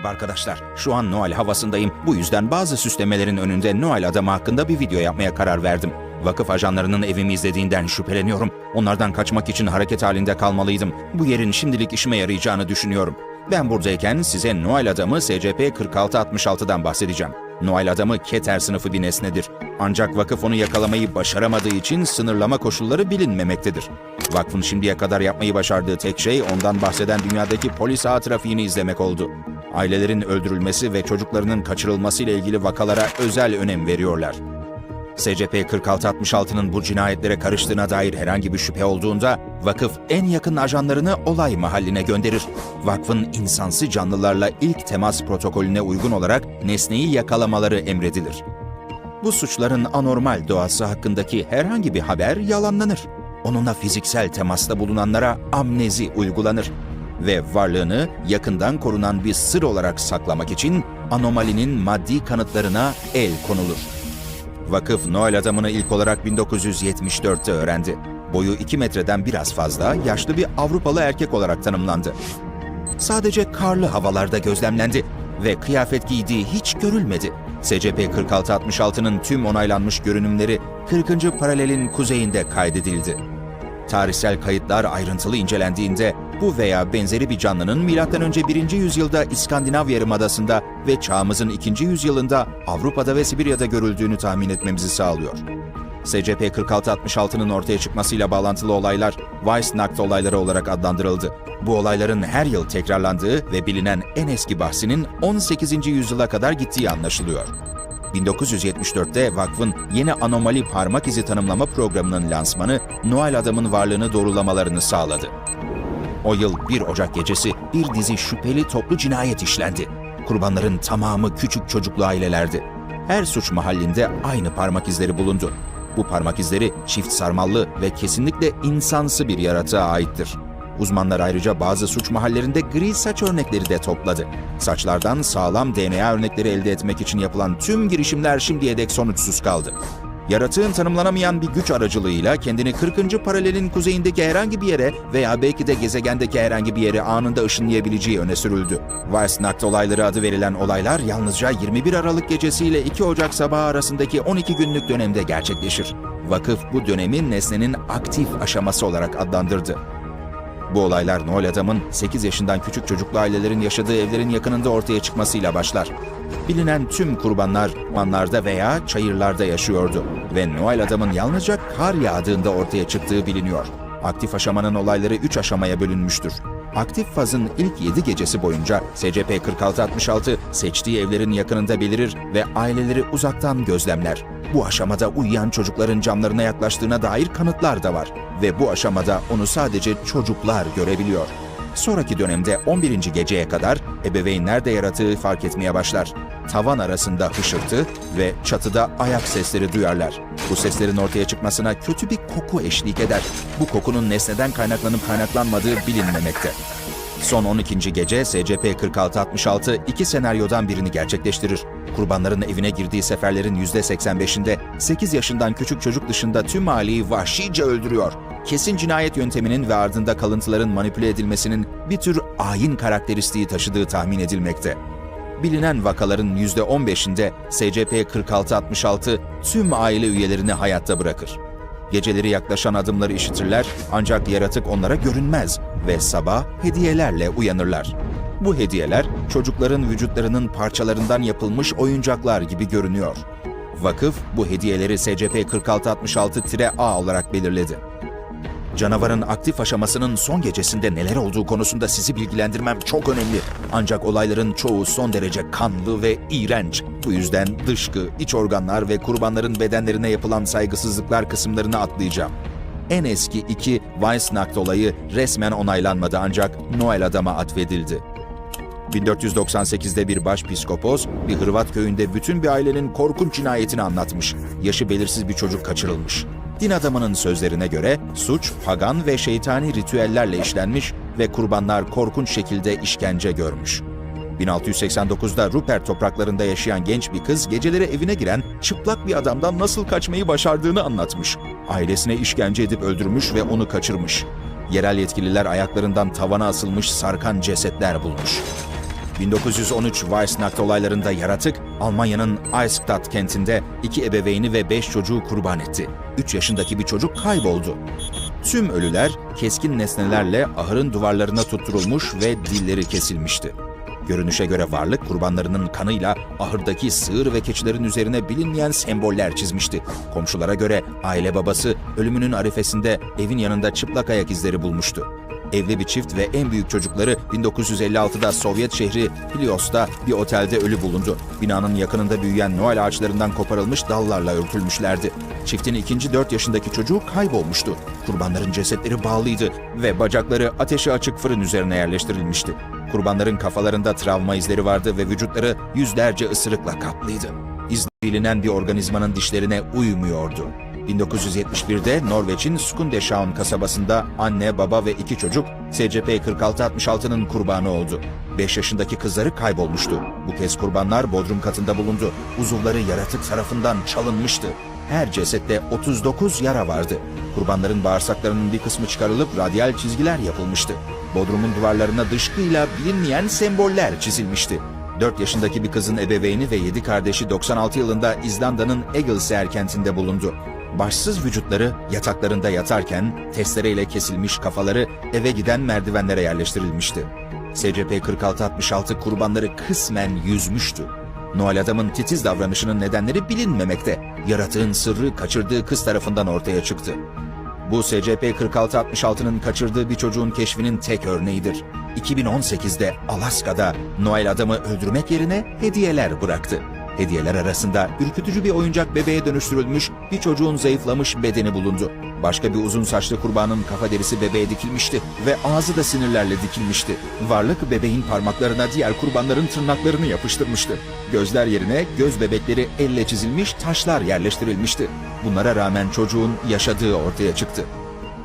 Merhaba arkadaşlar. Şu an Noel havasındayım. Bu yüzden bazı süslemelerin önünde Noel adamı hakkında bir video yapmaya karar verdim. Vakıf ajanlarının evimi izlediğinden şüpheleniyorum. Onlardan kaçmak için hareket halinde kalmalıydım. Bu yerin şimdilik işime yarayacağını düşünüyorum. Ben buradayken size Noel adamı SCP 4666'dan bahsedeceğim. Noel adamı Keter sınıfı bir nesnedir. Ancak vakıf onu yakalamayı başaramadığı için sınırlama koşulları bilinmemektedir. Vakfın şimdiye kadar yapmayı başardığı tek şey ondan bahseden dünyadaki polis ağ trafiğini izlemek oldu. Ailelerin öldürülmesi ve çocuklarının kaçırılması ile ilgili vakalara özel önem veriyorlar. SCP 4666'nın bu cinayetlere karıştığına dair herhangi bir şüphe olduğunda vakıf en yakın ajanlarını olay mahalline gönderir. Vakfın insansı canlılarla ilk temas protokolüne uygun olarak nesneyi yakalamaları emredilir. Bu suçların anormal doğası hakkındaki herhangi bir haber yalanlanır. Onunla fiziksel temasta bulunanlara amnezi uygulanır ve varlığını yakından korunan bir sır olarak saklamak için anomalinin maddi kanıtlarına el konulur. Vakıf Noel adamını ilk olarak 1974'te öğrendi. Boyu 2 metreden biraz fazla, yaşlı bir Avrupalı erkek olarak tanımlandı. Sadece karlı havalarda gözlemlendi ve kıyafet giydiği hiç görülmedi. SCP 4666'nın tüm onaylanmış görünümleri 40. paralelin kuzeyinde kaydedildi. Tarihsel kayıtlar ayrıntılı incelendiğinde bu veya benzeri bir canlının M.Ö. 1. yüzyılda İskandinav Yarımadası'nda ve çağımızın 2. yüzyılında Avrupa'da ve Sibirya'da görüldüğünü tahmin etmemizi sağlıyor. SCP 4666'nın ortaya çıkmasıyla bağlantılı olaylar Weissnacht olayları olarak adlandırıldı. Bu olayların her yıl tekrarlandığı ve bilinen en eski bahsinin 18. yüzyıla kadar gittiği anlaşılıyor. 1974'te vakfın yeni anomali parmak izi tanımlama programının lansmanı Noel adamın varlığını doğrulamalarını sağladı. O yıl 1 Ocak gecesi bir dizi şüpheli toplu cinayet işlendi. Kurbanların tamamı küçük çocuklu ailelerdi. Her suç mahallinde aynı parmak izleri bulundu. Bu parmak izleri çift sarmallı ve kesinlikle insansı bir yaratığa aittir. Uzmanlar ayrıca bazı suç mahallerinde gri saç örnekleri de topladı. Saçlardan sağlam DNA örnekleri elde etmek için yapılan tüm girişimler şimdiye dek sonuçsuz kaldı. Yaratığın tanımlanamayan bir güç aracılığıyla kendini 40. paralelin kuzeyindeki herhangi bir yere veya belki de gezegendeki herhangi bir yere anında ışınlayabileceği öne sürüldü. Weissnacht olayları adı verilen olaylar yalnızca 21 Aralık gecesi ile 2 Ocak sabahı arasındaki 12 günlük dönemde gerçekleşir. Vakıf bu dönemi nesnenin aktif aşaması olarak adlandırdı. Bu olaylar Noel adamın 8 yaşından küçük çocuklu ailelerin yaşadığı evlerin yakınında ortaya çıkmasıyla başlar. Bilinen tüm kurbanlar manlarda veya çayırlarda yaşıyordu ve Noel adamın yalnızca kar yağdığında ortaya çıktığı biliniyor. Aktif aşamanın olayları 3 aşamaya bölünmüştür. Aktif fazın ilk 7 gecesi boyunca SCP 4666 seçtiği evlerin yakınında belirir ve aileleri uzaktan gözlemler. Bu aşamada uyuyan çocukların camlarına yaklaştığına dair kanıtlar da var ve bu aşamada onu sadece çocuklar görebiliyor. Sonraki dönemde 11. geceye kadar ebeveynler de yaratığı fark etmeye başlar. Tavan arasında hışırtı ve çatıda ayak sesleri duyarlar. Bu seslerin ortaya çıkmasına kötü bir koku eşlik eder. Bu kokunun nesneden kaynaklanıp kaynaklanmadığı bilinmemekte. Son 12. gece SCP 4666 iki senaryodan birini gerçekleştirir. Kurbanların evine girdiği seferlerin %85'inde 8 yaşından küçük çocuk dışında tüm aileyi vahşice öldürüyor. Kesin cinayet yönteminin ve ardında kalıntıların manipüle edilmesinin bir tür ayin karakteristiği taşıdığı tahmin edilmekte. Bilinen vakaların %15'inde SCP 4666 tüm aile üyelerini hayatta bırakır. Geceleri yaklaşan adımları işitirler ancak yaratık onlara görünmez ve sabah hediyelerle uyanırlar. Bu hediyeler çocukların vücutlarının parçalarından yapılmış oyuncaklar gibi görünüyor. Vakıf bu hediyeleri SCP 4666-A olarak belirledi. Canavarın aktif aşamasının son gecesinde neler olduğu konusunda sizi bilgilendirmem çok önemli. Ancak olayların çoğu son derece kanlı ve iğrenç. Bu yüzden dışkı, iç organlar ve kurbanların bedenlerine yapılan saygısızlıklar kısımlarını atlayacağım. En eski iki Weissnacht olayı resmen onaylanmadı ancak Noel adama atfedildi. 1498'de bir başpiskopos bir Hırvat köyünde bütün bir ailenin korkunç cinayetini anlatmış. Yaşı belirsiz bir çocuk kaçırılmış. Din adamının sözlerine göre suç pagan ve şeytani ritüellerle işlenmiş ve kurbanlar korkunç şekilde işkence görmüş. 1689'da Rupert topraklarında yaşayan genç bir kız geceleri evine giren çıplak bir adamdan nasıl kaçmayı başardığını anlatmış. Ailesine işkence edip öldürmüş ve onu kaçırmış. Yerel yetkililer ayaklarından tavana asılmış sarkan cesetler bulmuş. 1913 Weihnacht olaylarında yaratık, Almanya'nın Eichstätt kentinde iki ebeveyni ve beş çocuğu kurban etti. 3 yaşındaki bir çocuk kayboldu. Tüm ölüler keskin nesnelerle ahırın duvarlarına tutturulmuş ve dilleri kesilmişti. Görünüşe göre varlık kurbanlarının kanıyla ahırdaki sığır ve keçilerin üzerine bilinmeyen semboller çizmişti. Komşulara göre aile babası ölümünün arifesinde evin yanında çıplak ayak izleri bulmuştu. Evli bir çift ve en büyük çocukları 1956'da Sovyet şehri Helios'ta bir otelde ölü bulundu. Binanın yakınında büyüyen Noel ağaçlarından koparılmış dallarla örtülmüşlerdi. Çiftin ikinci 4 yaşındaki çocuğu kaybolmuştu. Kurbanların cesetleri bağlıydı ve bacakları ateşi açık fırın üzerine yerleştirilmişti. Kurbanların kafalarında travma izleri vardı ve vücutları yüzlerce ısırıkla kaplıydı. İz bilinen bir organizmanın dişlerine uymuyordu. 1971'de Norveç'in Skundeshavn kasabasında anne, baba ve iki çocuk SCP-4666'nın kurbanı oldu. 5 yaşındaki kızları kaybolmuştu. Bu kez kurbanlar bodrum katında bulundu. Uzuvları yaratık tarafından çalınmıştı. Her cesette 39 yara vardı. Kurbanların bağırsaklarının bir kısmı çıkarılıp radyal çizgiler yapılmıştı. Bodrumun duvarlarına dışkıyla bilinmeyen semboller çizilmişti. 4 yaşındaki bir kızın ebeveyni ve 7 kardeşi 96 yılında İzlanda'nın Egilsær kentinde bulundu. Başsız vücutları yataklarında yatarken testereyle kesilmiş kafaları eve giden merdivenlere yerleştirilmişti. SCP-4666 kurbanları kısmen yüzmüştü. Noel adamın titiz davranışının nedenleri bilinmemekte. Yaratığın sırrı kaçırdığı kız tarafından ortaya çıktı. Bu SCP-4666'nın kaçırdığı bir çocuğun keşfinin tek örneğidir. 2018'de Alaska'da Noel adamı öldürmek yerine hediyeler bıraktı. Hediyeler arasında ürkütücü bir oyuncak bebeğe dönüştürülmüş bir çocuğun zayıflamış bedeni bulundu. Başka bir uzun saçlı kurbanın kafa derisi bebeğe dikilmişti ve ağzı da sinirlerle dikilmişti. Varlık bebeğin parmaklarına diğer kurbanların tırnaklarını yapıştırmıştı. Gözler yerine göz bebekleri elle çizilmiş taşlar yerleştirilmişti. Bunlara rağmen çocuğun yaşadığı ortaya çıktı.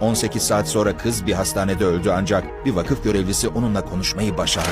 18 saat sonra kız bir hastanede öldü ancak bir vakıf görevlisi onunla konuşmayı başardı.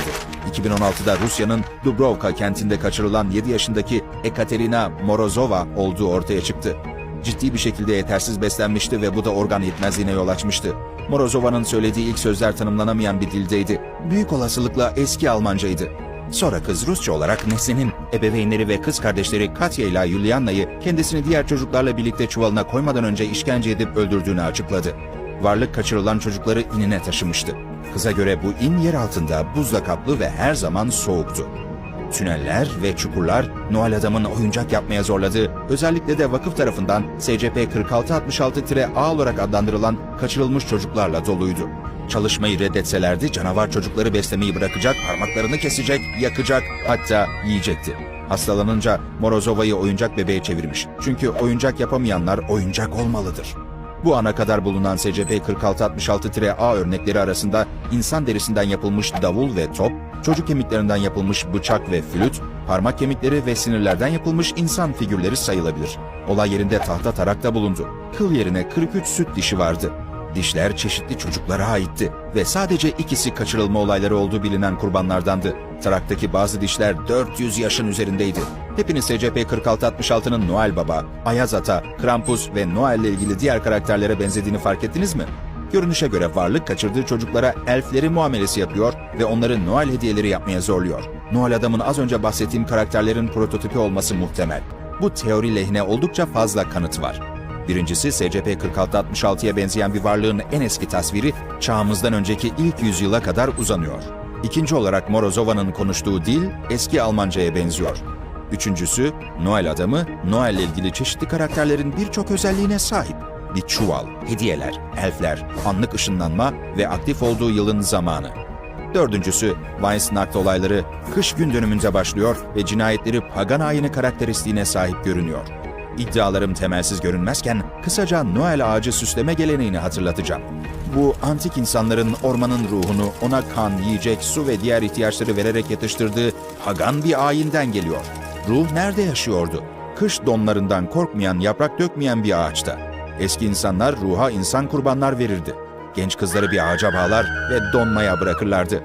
2016'da Rusya'nın Dubrovka kentinde kaçırılan 7 yaşındaki Ekaterina Morozova olduğu ortaya çıktı. Ciddi bir şekilde yetersiz beslenmişti ve bu da organ yetmezliğine yol açmıştı. Morozova'nın söylediği ilk sözler tanımlanamayan bir dildeydi. Büyük olasılıkla eski Almancaydı. Sonra kız Rusça olarak Nesli'nin ebeveynleri ve kız kardeşleri Katya ile Yulianna'yı kendisini diğer çocuklarla birlikte çuvalına koymadan önce işkence edip öldürdüğünü açıkladı. Varlık kaçırılan çocukları inine taşımıştı. Kıza göre bu in yer altında buzla kaplı ve her zaman soğuktu. Tüneller ve çukurlar Noel adamın oyuncak yapmaya zorladığı, özellikle de vakıf tarafından SCP-4666-A olarak adlandırılan kaçırılmış çocuklarla doluydu. Çalışmayı reddetselerdi canavar çocukları beslemeyi bırakacak, parmaklarını kesecek, yakacak, hatta yiyecekti. Hastalanınca Morozova'yı oyuncak bebeğe çevirmiş. Çünkü oyuncak yapamayanlar oyuncak olmalıdır. Bu ana kadar bulunan SCP-4666-A örnekleri arasında insan derisinden yapılmış davul ve top, çocuk kemiklerinden yapılmış bıçak ve flüt, parmak kemikleri ve sinirlerden yapılmış insan figürleri sayılabilir. Olay yerinde tahta tarak da bulundu. Kıl yerine 43 süt dişi vardı. Dişler çeşitli çocuklara aitti ve sadece ikisi kaçırılma olayları olduğu bilinen kurbanlardandı. Taraktaki bazı dişler 400 yaşın üzerindeydi. Hepiniz SCP-4666'nın Noel Baba, Ayaz Ata, Krampus ve Noel ile ilgili diğer karakterlere benzediğini fark ettiniz mi? Görünüşe göre varlık kaçırdığı çocuklara elfleri muamelesi yapıyor ve onları Noel hediyeleri yapmaya zorluyor. Noel adamın az önce bahsettiğim karakterlerin prototipi olması muhtemel. Bu teori lehine oldukça fazla kanıt var. Birincisi SCP-4666'ya benzeyen bir varlığın en eski tasviri çağımızdan önceki ilk yüzyıla kadar uzanıyor. İkinci olarak Morozova'nın konuştuğu dil eski Almanca'ya benziyor. Üçüncüsü Noel adamı Noel ile ilgili çeşitli karakterlerin birçok özelliğine sahip. Bir çuval, hediyeler, elfler, anlık ışınlanma ve aktif olduğu yılın zamanı. Dördüncüsü, Weihnacht olayları kış gün dönümünde başlıyor ve cinayetleri pagan ayini karakteristiğine sahip görünüyor. İddialarım temelsiz görünmezken kısaca Noel ağacı süsleme geleneğini hatırlatacağım. Bu antik insanların ormanın ruhunu ona kan, yiyecek, su ve diğer ihtiyaçları vererek yatıştırdığı pagan bir ayinden geliyor. Ruh nerede yaşıyordu? Kış donlarından korkmayan, yaprak dökmeyen bir ağaçta. Eski insanlar ruha insan kurbanlar verirdi. Genç kızları bir ağaca bağlar ve donmaya bırakırlardı.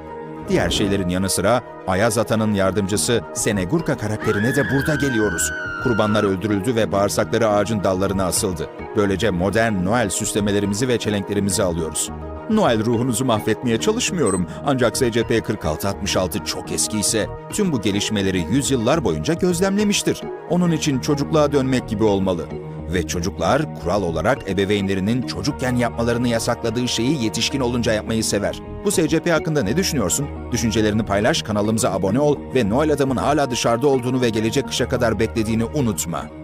Diğer şeylerin yanı sıra Ayaz Ata'nın yardımcısı Senegurka karakterine de burada geliyoruz. Kurbanlar öldürüldü ve bağırsakları ağacın dallarına asıldı. Böylece modern Noel süslemelerimizi ve çelenklerimizi alıyoruz. Noel ruhunuzu mahvetmeye çalışmıyorum. Ancak SCP 4666 çok eski ise tüm bu gelişmeleri yüzyıllar boyunca gözlemlemiştir. Onun için çocukluğa dönmek gibi olmalı. Ve çocuklar kural olarak ebeveynlerinin çocukken yapmalarını yasakladığı şeyi yetişkin olunca yapmayı sever. Bu SCP hakkında ne düşünüyorsun? Düşüncelerini paylaş, kanalımıza abone ol ve Noel adamın hala dışarıda olduğunu ve gelecek kışa kadar beklediğini unutma.